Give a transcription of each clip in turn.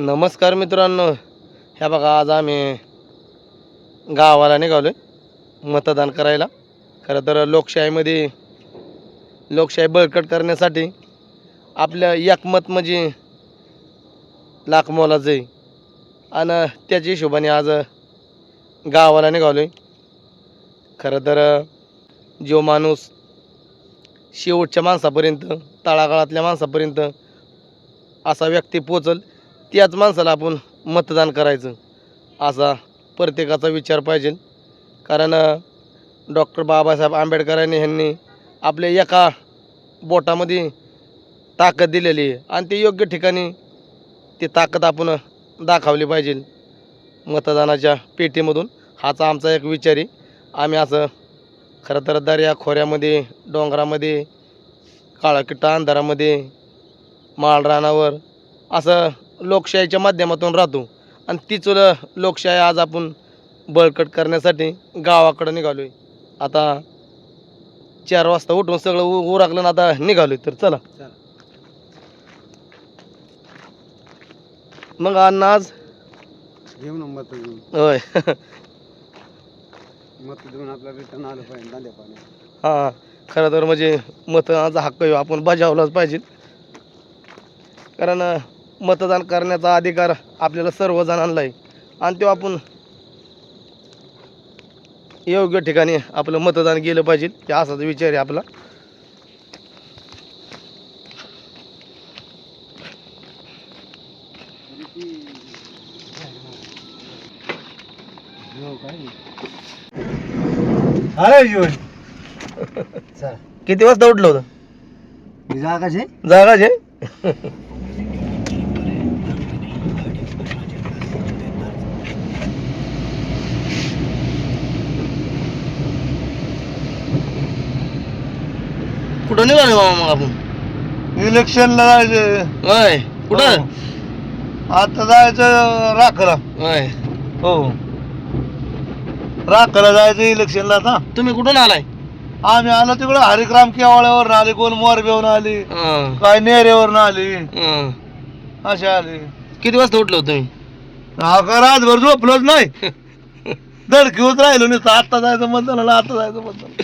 नमस्कार मित्रांनो. ह्या बघा आज आम्ही गावाला निघालो आहे मतदान करायला. खरं तर लोकशाहीमध्ये लोकशाही बळकट करण्यासाठी आपलं एकमत म्हणजे लाख मोलाचं आहे. आणि त्याच्या हिशोबाने आज गावाला निघालो आहे खरं तर जो माणूस शेवटच्या माणसापर्यंत तळागाळातल्या माणसापर्यंत असा व्यक्ती पोचल त्याच माणसाला आपण मतदान करायचं. असा प्रत्येकाचा विचार पाहिजे. कारण डॉक्टर बाबासाहेब आंबेडकरांनी ह्यांनी आपल्या एका बोटामध्ये ताकद दिलेली आहे. आणि ते योग्य ठिकाणी ती ताकद आपण दाखवली पाहिजे. मतदानाच्या पेटीमधून. हाचा आमचा एक विचार आहे. आम्ही असं खरं तर दर्या खोऱ्यामध्ये डोंगरामध्ये काळाकिट्टा अंधारामध्ये माळरानावर असं लोकशाहीच्या माध्यमातून राहतो. आणि तीच लोकशाही आज आपण बळकट करण्यासाठी गावाकडं निघालो आहे आता चार वाजता उठून सगळं उ उरकलं आता निघालो तर चला. मग अण्णा आज? घेऊ ना मत घेऊन. होय. मत देऊन आपला रिटर्न आलं पाहिजे पाणी हां खरं तर म्हणजे मतदानाचा हक्क आपण बजावलाच पाहिजे. कारण मतदान करण्याचा अधिकार आपल्याला सर्व जणांना आहे आणि तो आपण योग्य ठिकाणी आपलं मतदान केलं पाहिजे हे असाच विचार आहे आपला. अरे जीवन. किती वाजता उठलं होतं? ही जागा कुठं निघालो मामा मग आपण. इलेक्शनला जायचं. होय. कुठं? आता जायचं राखला होय. हो. राखला जायचं इलेक्शनला आता. तुम्ही कुठून आलाय? आम्ही आलो तिकडे हरिक्राम केवाळ्यावर आली कोण मोरबेवरून आली हं, काय नेरेवरून आली. हं. अशी आली. किती वाजता उठलो हो तुम्ही? हा रातभर झोपलोच नाही. धडकी होत राहिलो नाही आता जायचं मतदानाला आता जायचं मतदान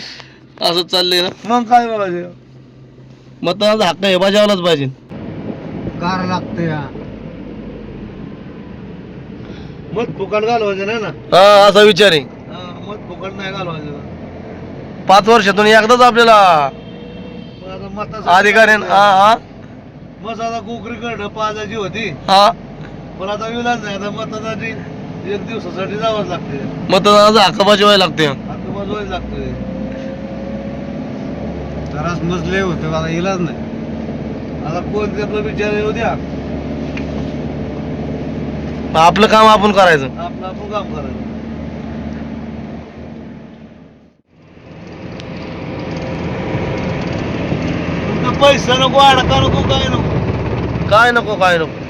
असं चाललंय ना? मग काय बघायचं? मतदानाचा हक्क हे बजावलाच पाहिजे. कार लागते मत फुकट घालवायचं नाही ना? हा असा विचार आहे. हा, मत फुकट नाही घालवायचं. पाच वर्षातून एकदाच आपल्याला पण आता मतासाठी अधिकार आहे ना. हा हा. मग आता कोकरीकडनं पाजायची होती. हा. पण आता विलाज नाही आता मतासाठी एक दिवसासाठी जावंच लागते मतदानाचा हक्क बजावायला लागते. आता वाजवायला लागते जराच मजले होते आता इलाज नाही. आता कोण आपलं विचार येऊ द्या. आपलं काम आपण करायचं. आपलं आपण काम करायचं. पैसा नको अडका नको काय नको? काय नको काय नको?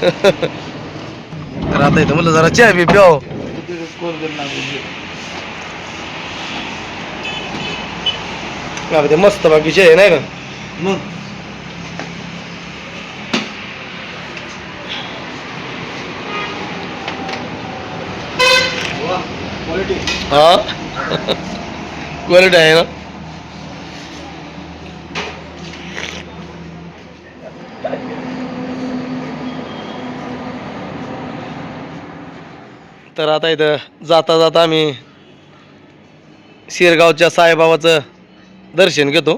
तर आता इथं म्हणलं जरा चहा बी प्याव. ते मस्त बाकी चहा नाही का? मग. हा? क्वालिटी आहे ना? तर आता इथं जाता जाता आम्ही शिरगावच्या साईबाबाचं दर्शन घेतो.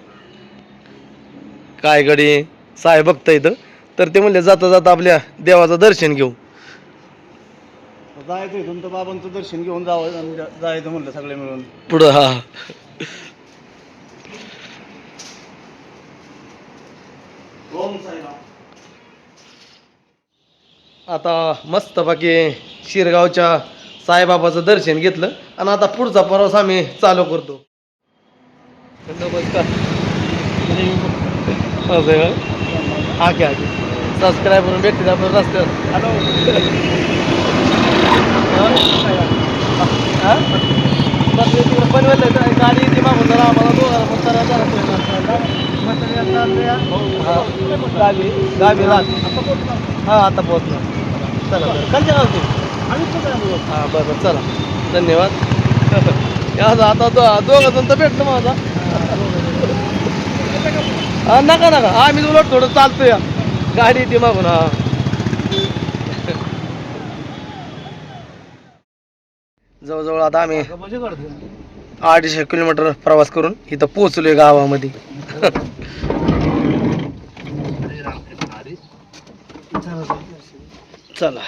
काय गडी साई भक्त इथं. तर ते म्हणले जाता जाता आपल्या देवाचं दर्शन घेऊ. जायचं तुमचं बाबांचं दर्शन घेऊन जावं जायचं म्हणलं सगळे मिळून. पुढं हा. आता मस्त बाकी शिरगावच्या साईबाबाचं दर्शन घेतलं आणि आता पुढचा प्रवास आम्ही चालू करतो. नमस्कार असं हा सबस्क्राईब करून भेटते आपण रस्त्यावर. हॅलो तिकडे बनवलं गाडी ती मागून जरा आम्हाला दोघांना पण हा गावी गावी हां आता पोहोचला. चला बरं कंच्या हां बरं बरं. चला. धन्यवाद. या आता दोघं जण तर भेटलं माझा. हा नका नका. आम्ही उलट थोडं चालतो या गाडी येते मागून हा. जवळजवळ आता आम्ही अडीचशे किलोमीटर प्रवास करून इथं पोहोचलोय गावामध्ये. चला.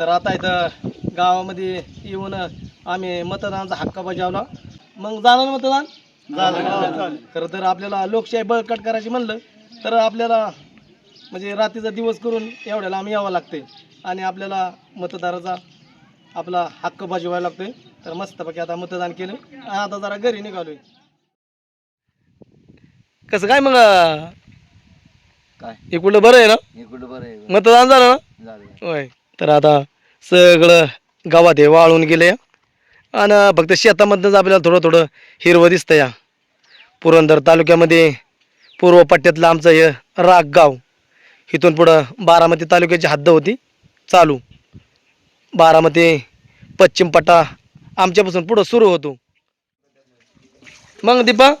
तर आता इथं गावामध्ये येऊन आम्ही मतदानाचा हक्क बजावला. मग ना मतदान? झालं खरं तर आपल्याला लोकशाही बळकट करायची म्हणलं तर आपल्याला म्हणजे रात्रीचा दिवस करून एवढ्याला आम्ही यावं लागते आणि आपल्याला मतदाराचा आपला हक्क बजवायला लागतोय. तर मस्तपैकी आता मतदान केलं. आणि आता जरा घरी निघालोय. कसं काय मग काय? इकडलं बरं आहे ना? इकडं बरं आहे? मतदान झालं ना? झालं. होय. तर आता सगळं गावात हे वाळून गेले. आणि फक्त शेतामधनंच आपल्याला थोडं थोडं हिरवं दिसतं या पुरंदर तालुक्यामध्ये पूर्व पट्ट्यातलं आमचं हे राग गाव. इथून पुढं बारामती तालुक्याची हद्द होती. चालू. बारामती पश्चिम पट्टा आमच्यापासून पुढं सुरू होतो. मग दीपा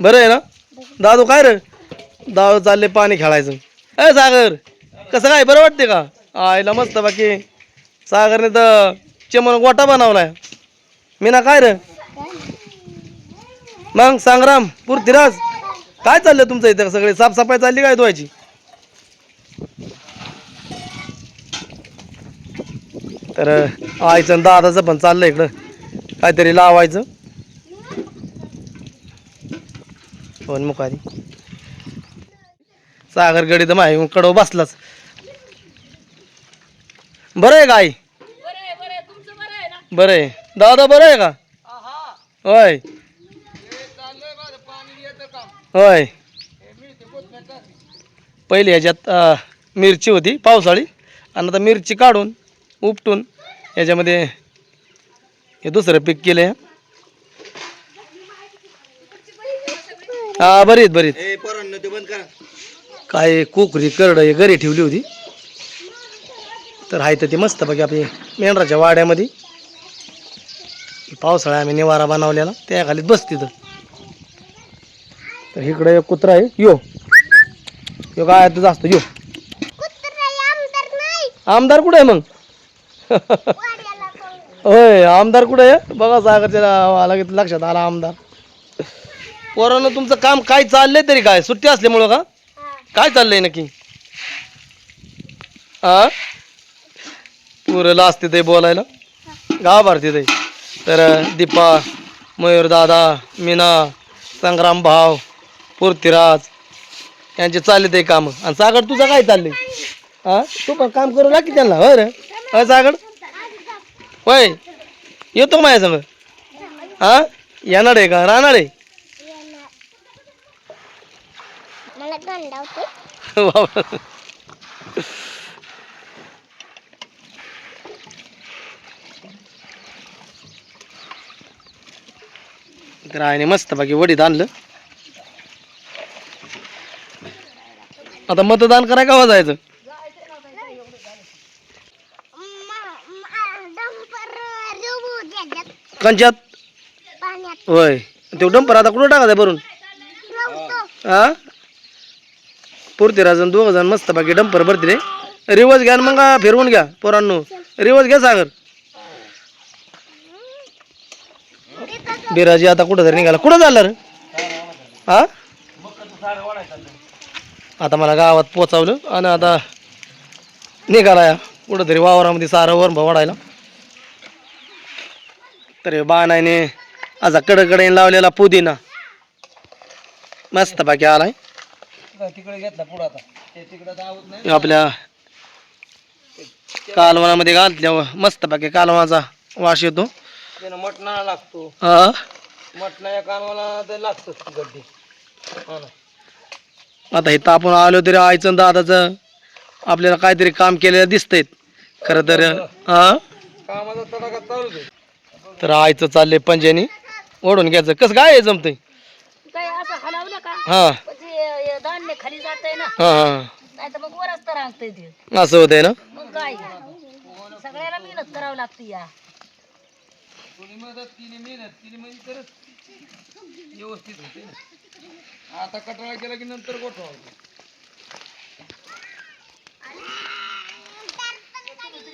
बरं आहे ना? दादू काय रे? दादू चालले पाणी खेळायचं. अय सागर कसं काय बरं वाटते का? आईला मस्त बाकी सागरने तर चिमण गोटा बनवलाय. मी ना काय रे? मग सांग्राम पृथ्वीराज काय चाललंय तुमचं इथं? सगळे साफसफाई चालली काय धुवायची? तर आईचं आणि दादाचं पण चाललं इकडं. काहीतरी लावायचं. पण मुखारी? सागर गडी तर माही कडव बसलाच. बरं आहे का आई बरं आहे. दादा बरं आहे का? होय. होय. पहिले ह्याच्यात मिरची होती पावसाळी. आणि आता मिरची काढून उपटून याच्यामध्ये हे दुसरं पीक केलं आहे हा बरीत बरीत काय कोकरी करड हे घरी ठेवली होती. तर आहे तर ती मस्त बघा आपली मेंढराच्या वाड्यामध्ये. पावसाळ्या आम्ही निवारा बनवलेला. त्या खालीत बस तिथं तर इकडे एक कुत्रा आहे. यो. यो काय तुझा असतो? यो. आमदार कुठे आहे मग? होय आमदार कुठे आहे? बघा सागरच्या लगेच लक्षात आला आमदार. पोरानं तुमचं काम काय चाललंय तरी काय? सुट्टी असल्यामुळं का? काय चाललंय नक्की? हा पुरला असते ते बोलायला. गाव भारती ते तर दीपा मयूर दादा मीना संग्राम भाव पृथ्वीराज यांचे चालले ते काम. आणि सागर तुझं काय चाललंय? हा तू पण काम करू लाग की त्यांना होय रे? होय सागर? होय. येतो माझ्या संग हा येणार आहे का? राहणार आहे? मला गंडावते बाबा. तर आईने मस्त बाकी वडीत आणलं. आता मतदान कराय का जायचं? डंपर रुबू त्याच्यात कंच्यात होय. तो डंपर आता कुठं टाकायचा भरून? पुरती राजन दोघ जण मस्त बाकी डंपर भरते रे. रिवर्स घ्या मग फिरवून घ्या पोरांनो. रिवर्स घ्या सागर. बिराजी आता कुठं तरी निघाला. कुठं झालं रे? हा? आता मला गावात पोचावलं आणि आता निघाला या. कुठं तरी वावरामध्ये सारं वर वाढायला. तर बाणाने असा कडकडे लावलेला पुदिना. मस्त बाकी आलाय. तिकडे घेतला पुढं आता. ते तिकडे दावत नाही. आपल्या कालवनामध्ये घातल्यावर मस्त बाकी कालवनाचा वास येतो. त्यानं मटणाला लागतो. हा? मटणा या गड्डी. हा ना. आता इथं आपण आलो तरी आईचं आणि दादाचं आपल्याला काहीतरी काम केलेलं दिसतंय. खरं तर हा? तर आईचं चाललंय पंजानी. ओढून घ्यायचं. कसं काय जमतंय? काय असं हलवलं का हा. धान्य खाली जातंय ना. हा हा. नाही तर मग रांगतंय ते. असं होतंय ना? मग काय? सगळ्याला मेहनत करावं लागते या. आता कटाळा केला की नंतर गोठवा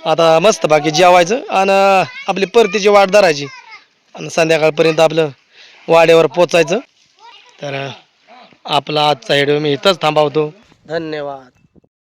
आता मस्त बाकी जेवायचं आणि आपली परतीची वाट धरायची. आणि संध्याकाळपर्यंत आपलं वाड्यावर पोचायचं. तर आपला आजचा व्हिडिओ मी इथंच थांबवतो. धन्यवाद.